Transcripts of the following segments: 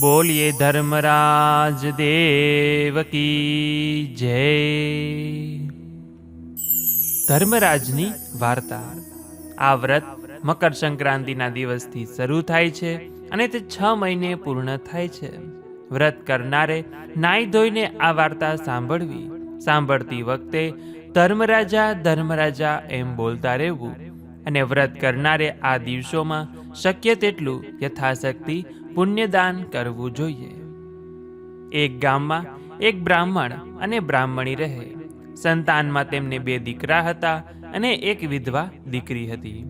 બોલીએ ધર્મરાજ દેવ કી જય. ધર્મરાજની વાર્તા. આ વ્રત મકર સંક્રાંતિના દિવસથી શરૂ થાય છે અને તે છ મહિને પૂર્ણ થાય છે. વ્રત કરનારે નાઈ ધોઈને આ વાર્તા સાંભળવી. સાંભળતી વખતે ધર્મરાજા ધર્મરાજા એમ બોલતા રહેવું. અને વ્રત કરનારે આ દિવસોમાં શક્ય તેટલું યથાશક્તિ પુણ્યદાન કરવું જોઈએ. એક ગામમાં એક બ્રાહ્મણ અને બ્રાહ્મણી રહે. સંતાનમાં તેમને બે દીકરા હતા અને એક વિધવા દીકરી હતી.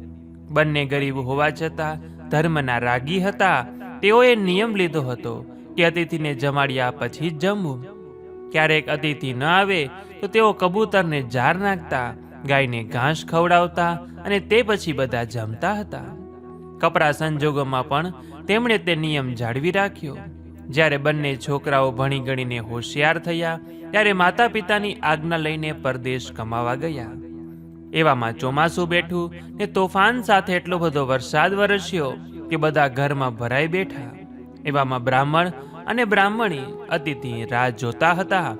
બંને ગરીબ હોવા છતાં ધર્મના રાગી હતા. તેઓએ નિયમ લીધો હતો કે અતિથિને જમાડ્યા પછી જ જમવું. ક્યારેક અતિથિ ન આવે તો તેઓ કબૂતરને જાર નાખતા, ગાયને ઘાસ ખવડાવતા અને તે પછી બધા જમતા હતા. કપરા સંજોગોમાં પણ તેમણે તે નિયમ જાળવી રાખ્યો. જ્યારે બંને છોકરાઓ ભણી ગણીને હોશિયાર થયા, ત્યારે માતા પિતાની આજ્ઞા લઈને પરદેશ કમાવા ગયા. એવામાં ચોમાસું બેઠું ને તોફાન સાથે એટલો બધો વરસાદ વરસ્યો કે બધા ઘરમાં ભરાઈ બેઠા. એવામાં બ્રાહ્મણ અને બ્રાહ્મણી અતિથિ રાહ જોતા હતા,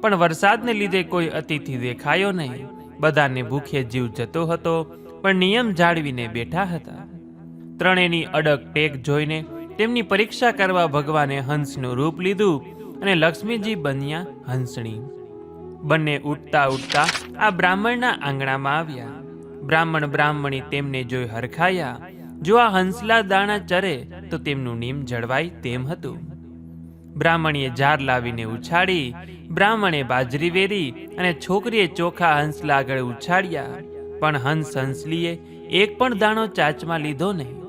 પણ વરસાદને લીધે કોઈ અતિથિ દેખાયો નહીં. બધાને ભૂખે જીવ જતો હતો, પણ નિયમ જાળવીને બેઠા હતા. ત્રણેયની અડગ ટેક જોઈને તેમની પરીક્ષા કરવા ભગવાને હંસનું રૂપ લીધું અને લક્ષ્મીજી બન્યા હંસણી. બંને ઉઠતા ઉઠતા આ બ્રાહ્મણના આંગણામાં આવ્યા. બ્રાહ્મણ બ્રાહ્મણી તેમને જોઈ હરખાયા. જો આ હંસલા દાણા ચરે, તો તેમનું નીમ જળવાય તેમ હતું. બ્રાહ્મણીએ જાર લાવીને ઉછાળી, બ્રાહ્મણે બાજરી વેરી અને છોકરીએ ચોખા હંસલા આગળ ઉછાળ્યા. પણ હંસ હંસલીએ એક પણ દાણો ચાચમાં લીધો નહીં.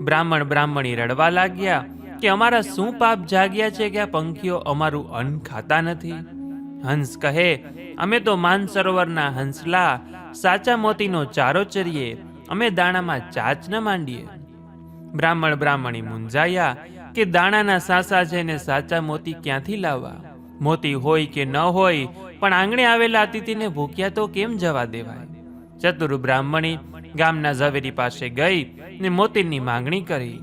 બ્રાહ્મણ બ્રાહ્મણી રડવા લાગ્યા કે અમારા શું પાપ જાગ્યા છે કે આ પંખીઓ અમારું અન્ન ખાતા નથી? હંસ કહે, અમે તો માનસરોવરના હંસલા, સાચા મોતીનો ચારો ચરીએ, અમે દાણામાં ચાચ ન માંડીએ. બ્રાહ્મણ બ્રાહ્મણી મુંજાયા કે દાણાના સાસા છે ને સાચા મોતી ક્યાંથી લાવવા? મોતી હોય કે ન હોય, પણ આંગણે આવેલા અતિથિને ભૂખ્યા તો કેમ જવા દેવાય? ચતુર બ્રાહ્મણી ગામના ઝવેરી પાસે ગઈ ને મોતીની માંગણી કરી.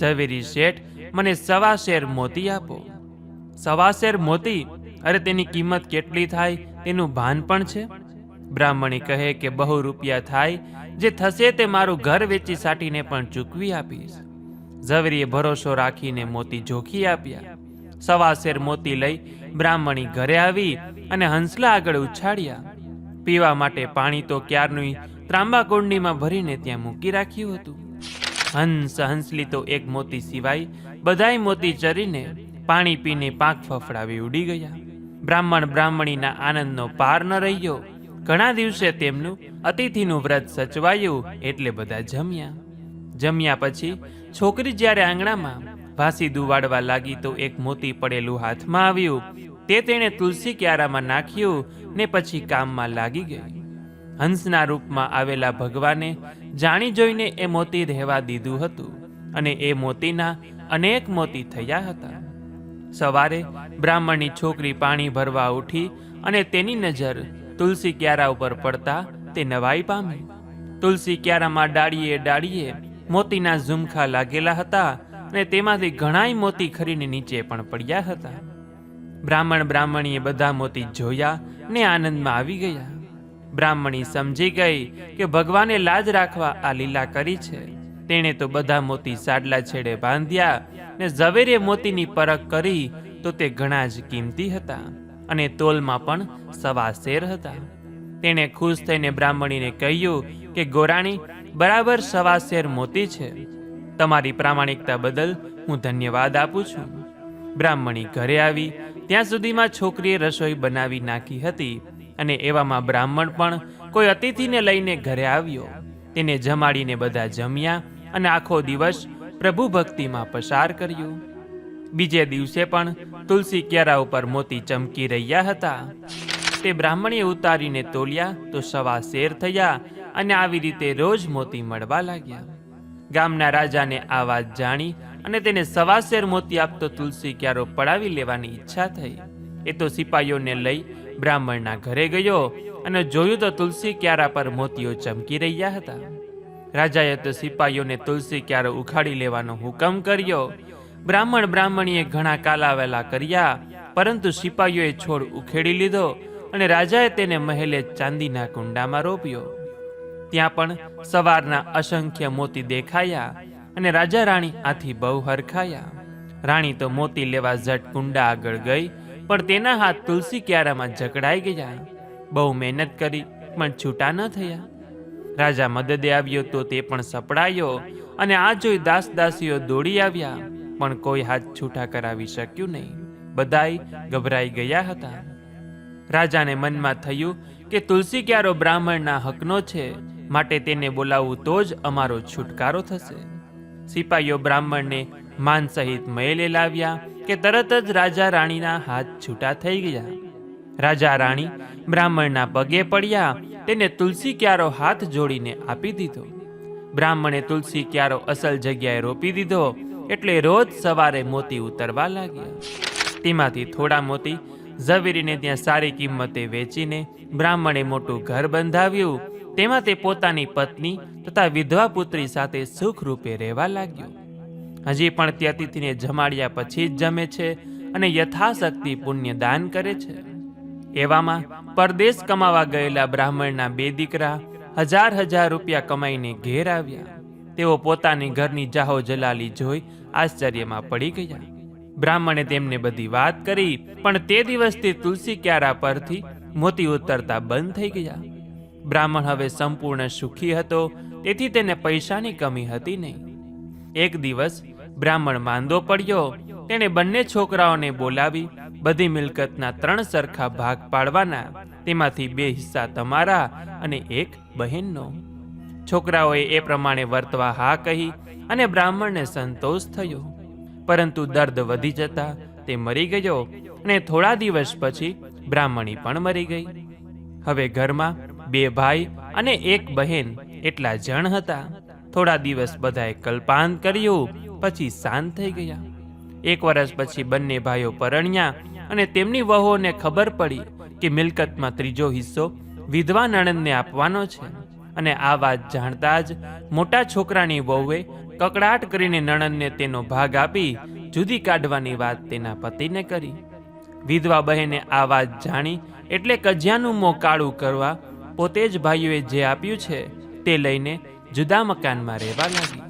ઝવેરી શેઠ, મને સવા શેર મોતી આપો. સવા શેર મોતી? અરે તેની કિંમત કેટલી થાય? તેનું ભાન પણ છે. બ્રાહ્મણી કહે કે, બહુ રૂપિયા થાય, જે થશે તે મારું ઘર વેચી સાટીને પણ ચૂકવી આપીશ. ઝવેરીએ ભરોસો રાખીને મોતી જોખી આપ્યા. સવા શેર મોતી લઈ બ્રાહ્મણી ઘરે આવી અને હંસલા આગળ ઉછાળ્યા. પીવા માટે પાણી તો ક્યારનું ત્રાંબા કુંડીમાં ભરીને ત્યાં મૂકી રાખ્યું હતું. હંસ હંસલી તો એક મોતી સિવાય બધાય મોતી ચરીને પાણી પીને પાંખ ફફડાવી ઉડી ગયા. બ્રાહ્મણ બ્રાહ્મણીના આનંદનો પાર ન રહ્યો. ઘણા દિવસે તેમનું અતિથિનું વ્રત સચવાયું એટલે બધા જમ્યા. જમ્યા પછી છોકરી જ્યારે આંગણામાં ભાસી દુવાડવા લાગી તો એક મોતી પડેલું હાથમાં આવ્યું. તે તેણે તુલસી ક્યારામાં નાખ્યું ને પછી કામમાં લાગી ગઈ. હંસના રૂપમાં આવેલા ભગવાને જાણી જોઈને એ મોતી રહેવા દીધું હતું અને એ મોતીના અનેક મોતી થયા હતા. સવારે બ્રાહ્મણની છોકરી પાણી ભરવા ઉઠી અને તેની નજર તુલસી ક્યારા ઉપર પડતા તે નવાઈ પામી. તુલસી ક્યારામાં ડાળીએ ડાળીએ મોતીના ઝુમખા લાગેલા હતા અને તેમાંથી ઘણાય મોતી ખરીને નીચે પણ પડ્યા હતા. બ્રાહ્મણ બ્રાહ્મણીએ બધા મોતી જોયા ને આનંદમાં આવી ગયા. બ્રાહ્મણી સમજી ગઈ કે ભગવાને લાજ રાખવા આ લીલા કરી છે. તેણે તો બધા મોતી સાડલા છેડે બાંધ્યા ને ઝવેરે મોતીની પરખ કરી તો તે ઘણા જ કિંમતી હતા અને તોલમાં પણ સવા શેર હતા. તેણે ખુશ થઈને બ્રાહ્મણીને કહ્યું કે, ગોરાણી, બરાબર સવા શેર મોતી છે. તમારી પ્રામાણિકતા બદલ હું ધન્યવાદ આપું છું. બ્રાહ્મણી ઘરે આવી. ત્યાં સુધીમાં છોકરીએ રસોઈ બનાવી નાખી હતી. અને એવામાં બ્રાહ્મણ પણ કોઈ અતિથિને લઈને ઘરે આવ્યો. તેને જમાડીને બધા જમ્યા અને આખો દિવસ પ્રભુ ભક્તિમાં પસાર કર્યો. બીજે દિવસે પણ તુલસી ક્યારા ઉપર મોતી ચમકી રહ્યા હતા. તે બ્રાહ્મણીએ ઉતારીને તોલ્યા તો સવા શેર થયા અને આવી રીતે રોજ મોતી મળવા લાગ્યા. ગામના રાજાને આ વાત જાણી અને તેને સવા શેર મોતી આપતો તુલસી ક્યારો પડાવી લેવાની ઈચ્છા થઈ. એ તો સિપાહીઓને લઈ બ્રાહ્મણના ઘરે ગયો અને જોયું તો તુલસી ક્યારા પર મોતીઓ ચમકી રહ્યા હતા. રાજાએ તો સિપાહીઓને તુલસી ક્યારો ઉખાડી લેવાનો હુકમ કર્યો. બ્રાહ્મણ બ્રાહ્મણીએ ઘણા કાલાવેલા કર્યા, પરંતુ સિપાહીઓએ છોડ ઉખેડી લીધો અને રાજાએ તેને મહેલે ચાંદીના કુંડામાં રોપ્યો. ત્યાં પણ સવારના અસંખ્ય મોતી દેખાયા અને રાજા રાણી આથી બહુ હરખાયા. રાણી તો મોતી લેવા ઝટ કુંડા આગળ ગઈ પણ તેના હાથ તુલસી ક્યારામાં જકડાઈ ગયા. બહુ મહેનત કરી, પણ છૂટા ન થયા. રાજા મદદે આવ્યો તો તે પણ સપડાયો અને આ જોઈ દાસ દાસીઓ દોડી આવ્યા. પણ કોઈ હાથ છૂટા કરાવી શક્યું નહીં. બધાય ગભરાઈ ગયા હતા. રાજાને મનમાં થયું કે તુલસી ક્યારો બ્રાહ્મણના હકનો છે, માટે તેને બોલાવવું તો જ અમારો છુટકારો થશે. સિપાહીઓ બ્રાહ્મણને માન સહિત મહેલે લાવ્યા કે તરત જ રાજા રાણીના હાથ છૂટા થઈ ગયા. રાજા રાણી બ્રાહ્મણના પગે પડ્યા, તેને તુલસી ક્યારો હાથ જોડીને આપી દીધો. બ્રાહ્મણે તુલસી ક્યારો અસલ જગ્યાએ રોપી દીધો, એટલે રોજ સવારે મોતી ઉતરવા લાગ્યા. તેમાંથી થોડા મોતી ઝવેરીને ત્યાં સારી કિંમતે વેચીને બ્રાહ્મણે મોટું ઘર બંધાવ્યું. તેમાં તે પોતાની પત્ની તથા વિધવા પુત્રી સાથે સુખ રૂપે રહેવા લાગ્યો. હજી પણ તે અતિથિને જમાડ્યા પછી જ જમે છે અને યથાશક્તિ પુણ્ય દાન કરે છે. એવામાં પરદેશ કમાવા ગયેલા બ્રાહ્મણના બે દીકરા હજાર હજાર રૂપિયા કમાઈને ઘેર આવ્યા. તેઓ પોતાની ઘરની જાહો જલાલી જોઈ આશ્ચર્યમાં પડી ગયા. બ્રાહ્મણે તેમને બધી વાત કરી, પણ તે દિવસથી તુલસી ક્યારા પરથી મોતી ઉતરતા બંધ થઈ ગયા. બ્રાહ્મણ હવે સંપૂર્ણ સુખી હતો, તેથી તેને પૈસાની કમી હતી નહીં. એક દિવસ બ્રાહ્મણ માંદો પડ્યો. તેણે બંને છોકરાઓને બોલાવી. બધી મિલકતના ત્રણ સરખા ભાગ પાડવાના. તેમાંથી બે હિસ્સા તમારા અને એક બહેનનો. છોકરાઓએ એ પ્રમાણે વર્તવા હા કહી અને બ્રાહ્મણને સંતોષ થયો. પરંતુ દર્દ વધી જતા તે મરી ગયો અને થોડા દિવસ પછી બ્રાહ્મણી પણ મરી ગઈ. હવે ઘરમાં બે ભાઈ અને એક બહેન એટલા જણ હતા. થોડા દિવસ બધાએ કલ્પાંત કર્યું, પછી શાંત થઈ ગયા. એક વર્ષ પછી બંને ભાઈઓ પરણ્યા અને તેમની વહુઓને ખબર પડી કે મિલકતમાં ત્રીજો હિસ્સો વિધવા નણંદને આપવાનો છે. અને આ વાત જાણતા જ મોટા છોકરાની વહુએ કકડાટ કરીને નણંદને તેનો ભાગ આપી જુદી કાઢવાની વાત તેના પતિને કરી. વિધવા બહેને આ વાત જાણી એટલે કજિયાનું મોં કાળું કરવા પોતે જ ભાઈઓએ જે આપ્યું છે તે લઈને જુદા મકાનમાં રહેવા લાગી.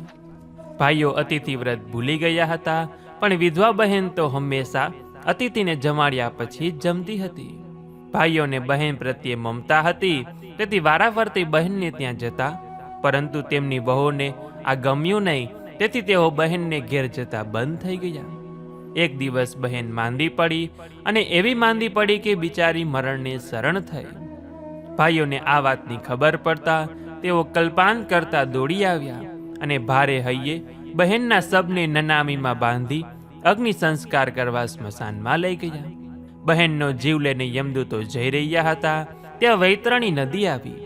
ભાઈઓ અતિથિ વ્રત ભૂલી ગયા હતા, પણ વિધવા બહેન તો હંમેશા અતિથિને જમાડ્યા પછી જમતી હતી. ભાઈઓને બહેન પ્રત્યે મમતા હતી, તેથી વારાફરતી બહેનને ત્યાં જતા, પરંતુ તેમની વહુને આ ગમ્યું નહીં, તેથી તેઓ બહેનને ઘેર જતા બંધ થઈ ગયા. એક દિવસ બહેન માંદી પડી, અને એવી માંદી પડી કે બિચારી મરણને શરણ થઈ. ભાઈઓને આ વાતની ખબર પડતા તેઓ કલ્પાન કરતા દોડી આવ્યા અને ભારે હૈયે બહેનના શબને નનામીમાં બાંધી અગ્નિ સંસ્કાર કરવા સ્મશાનમાં લઈ ગયા. બહેનનો જીવ લઈને યમદૂતો જઈ રહ્યા હતા. ત્યાં વૈતરણી નદી આવી.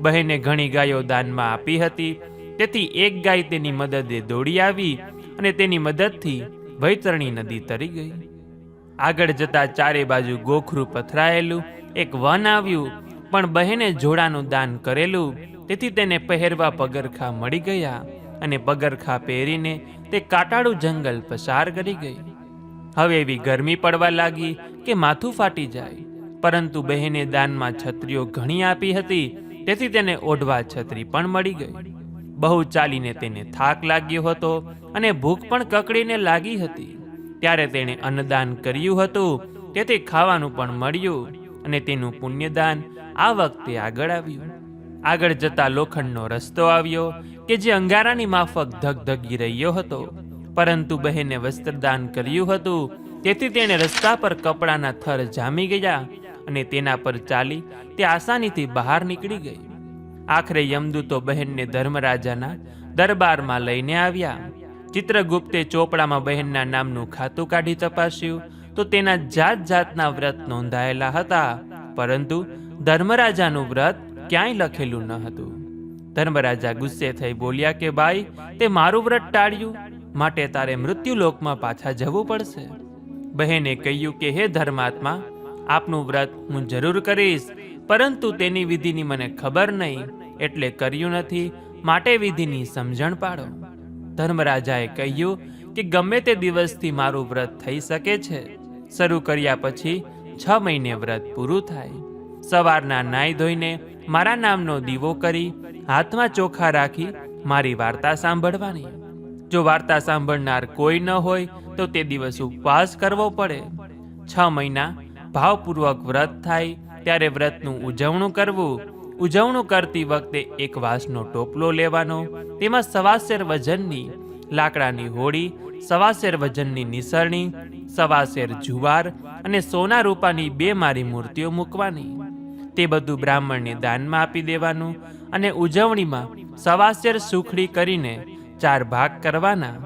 બહેને ઘણી ગાયો દાનમાં આપી હતી. તેથી એક ગાય તેની મદદે દોડી આવી અને તેની મદદથી વૈતરણી નદી તરી ગઈ. આગળ જતા ચારે બાજુ ગોખરું પથરાયેલું એક વન આવ્યું, પણ બહેને જોડાનું દાન કરેલું તેથી તેને પહેરવા પગરખા મળી ગયા અને પગરખા પહેરીને તે કાટાળું જંગલ પસાર કરી ગઈ. હવે એવી ગરમી પડવા લાગી કે માથું ફાટી જાય, પરંતુ બહેને દાનમાં છત્રીઓ ઘણી આપી હતી, તેથી તેને ઓઢવા છત્રી પણ મળી ગઈ. બહુ ચાલીને તેને થાક લાગ્યો હતો અને ભૂખ પણ કકડીને લાગી હતી. ત્યારે તેણે અન્નદાન કર્યું હતું, તેથી ખાવાનું પણ મળ્યું અને તેનું પુણ્યદાન આ વખતે આગળ આવ્યું. આગળ જતા લોખંડનો રસ્તો આવ્યો કે જે અંગારાની માફક ધગધગી રહ્યો હતો. પરંતુ બહેને વસ્ત્રદાન કર્યું હતું. તેથી તેણે રસ્તા પર કપડાના થર જામી ગયા અને તેના પર ચાલી તે આસાનીથી બહાર નીકળી ગઈ. આખરે યમદૂતો બહેનને ધર્મરાજાના દરબારમાં લઈને આવ્યા. ચિત્રગુપ્તે ચોપડામાં બહેનના નામનું ખાતું કાઢી તપાસ્યું તો તેના જાત જાતના વ્રત નોંધાયેલા હતા. પરંતુ ધર્મરાજાનું વ્રત ક્યાંય લખેલું ન હતું. ધર્મરાજા ગુસ્સે થઈ બોલ્યા કે ભાઈ તે મારું વ્રત ટાળ્યું. માટે તારે મૃત્યુલોકમાં પાછા જવું પડશે. બહેને કહ્યું કે, હે ધર્માત્મા, આપનું વ્રત હું જરૂર કરીશ, પરંતુ તેની વિધિની મને ખબર નહીં, એટલે કર્યું નથી. માટે વિધિની સમજણ પાડો. ધર્મરાજાએ કહ્યું કે, ગમે તે દિવસથી મારું વ્રત થઈ શકે છે. શરૂ કર્યા પછી છ મહિને વ્રત પૂરું થાય. સવારના નાઈ ધોઈને મારા નામનો દીવો કરી, હાથમાં ચોખા રાખી મારી વાર્તા સાંભળવાની. જો વાર્તા સાંભળનાર કોઈ ન હોય, તો તે દિવસ ઉપવાસ કરવો પડે. છ મહિના ભાવપૂર્વક વ્રત થાય, ત્યારે વ્રતનું ઉજવણું કરવું. ઉજવણું કરતી વખતે એક વાંસનો ટોપલો લેવાનો, તેમાં સવાસેર વજનની લાકડાની હોડી, સવાસેર વજનની નિસરણી, સવાસેર જુવાર અને સોના રૂપાની બે મારી મૂર્તિઓ મૂકવાની. તે બધું બ્રાહ્મણને દાનમાં આપી દેવાનું અને ઉજવણીમાં સવાસેર સુખડી કરીને ચાર ભાગ કરવાના.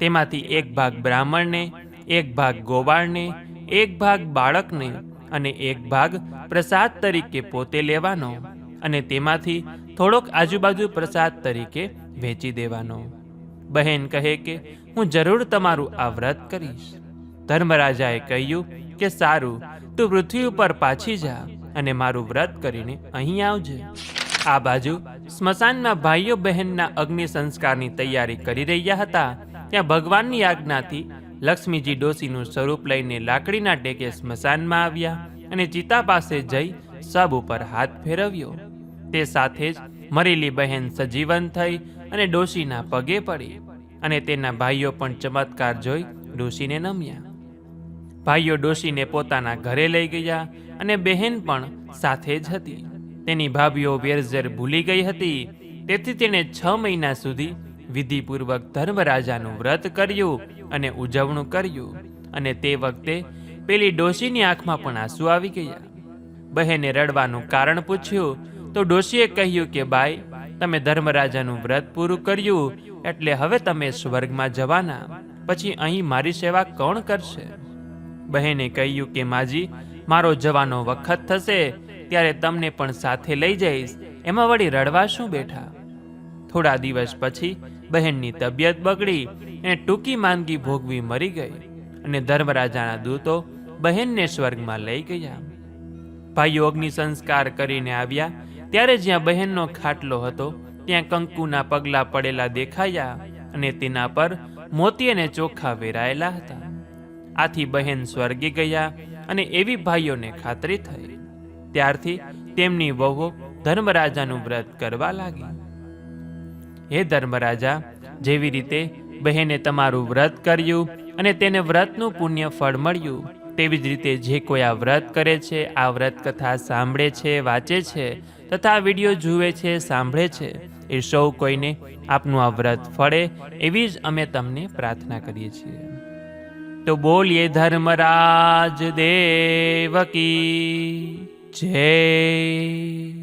તેમાંથી એક ભાગ બ્રાહ્મણને, એક ભાગ ગોવાળને, એક ભાગ બાળકને અને એક ભાગ પ્રસાદ તરીકે પોતે લેવાનો અને તેમાંથી થોડોક આજુબાજુ પ્રસાદ તરીકે વેચી દેવાનો. બહેન કહે કે, હું જરૂર તમારું આ વ્રત કરીશ. ધર્મરાજાએ કહ્યું કે, સારું, તું પૃથ્વી ઉપર પાછી જા. અને મારું વ્રત કરીને અહીં આવજે. આ બાજુ સ્મશાનમાં ભાઈઓ બહેનના અગ્નિ સંસ્કારની તૈયારી કરી રહ્યા હતા. ત્યાં ભગવાનની આજ્ઞાથી લક્ષ્મીજી ડોશીનું સ્વરૂપ લઈને લાકડીના ટેકે સ્મશાનમાં આવ્યા અને ચિતા પાસે જઈ સબ ઉપર હાથ ફેરવ્યો. તે સાથે જ મરેલી બહેન સજીવન થઈ અને ડોશીના પગે પડી અને તેના ભાઈઓ પણ ચમત્કાર જોઈ ડોશીને નમ્યા. ભાઈઓ ડોશીને પોતાના ઘરે લઈ ગયા અને બહેન પણ સાથે જ હતી. તેની ભાભીઓ વેરઝેર ભૂલી ગઈ હતી. તેથી તેણે છ મહિના સુધી વિધિપૂર્વક ધર્મરાજાનું વ્રત કર્યું અને ઉજવણું કર્યું અને તે વખતે પેલી ડોશીની આંખમાં પણ આંસુ આવી ગયા. બહેને રડવાનું કારણ પૂછ્યું, તો ડોશીએ કહ્યું કે ભાઈ તમે ધર્મરાજાનું વ્રત પૂરું કર્યું, એટલે હવે તમે સ્વર્ગમાં જવાના. પછી અહીં મારી સેવા કોણ કરશે? બહેને કહ્યું કે, માજી, મારો જવાનો વખત થશે, ત્યારે તમને પણ સાથે લઈ જઈશ. એમાં વળી રડવા શું બેઠા? થોડા દિવસ પછી બહેનની તબિયત બગડી અને ટૂંકી માંદગી ભોગવી મરી ગઈ અને ધર્મરાજાના દૂતો બહેનને સ્વર્ગમાં લઈ ગયા. ભાઈઓ અગ્નિ સંસ્કાર કરીને આવ્યા. ત્યારે જ્યાં બહેનનો ખાટલો હતો, ત્યાં કંકુના પગલા પડેલા દેખાયા અને તેના પર મોતી અને ચોખા વેરાયેલા હતા. આથી બહેન સ્વર્ગે ગયા અને એવી ભાઈઓને ખાતરી થઈ. ત્યારથી તેમની વહુ ધર્મરાજાનું વ્રત કરવા લાગી. હે ધર્મરાજા, જેવી રીતે બહેને તમારું વ્રત કર્યું અને તેને વ્રતનું પુણ્ય ફળ મળ્યું, તેવી જ રીતે જે કોઈ આ વ્રત કરે છે, આ વ્રત કથા સાંભળે છે, વાંચે છે, તથા વીડિયો જુએ છે, સાંભળે છે, એ સૌ કોઈને આપનું આ વ્રત ફળે, એવી જ અમે તમને પ્રાર્થના કરીએ છીએ. તો બોલીએ ધર્મરાજ દેવકી જય.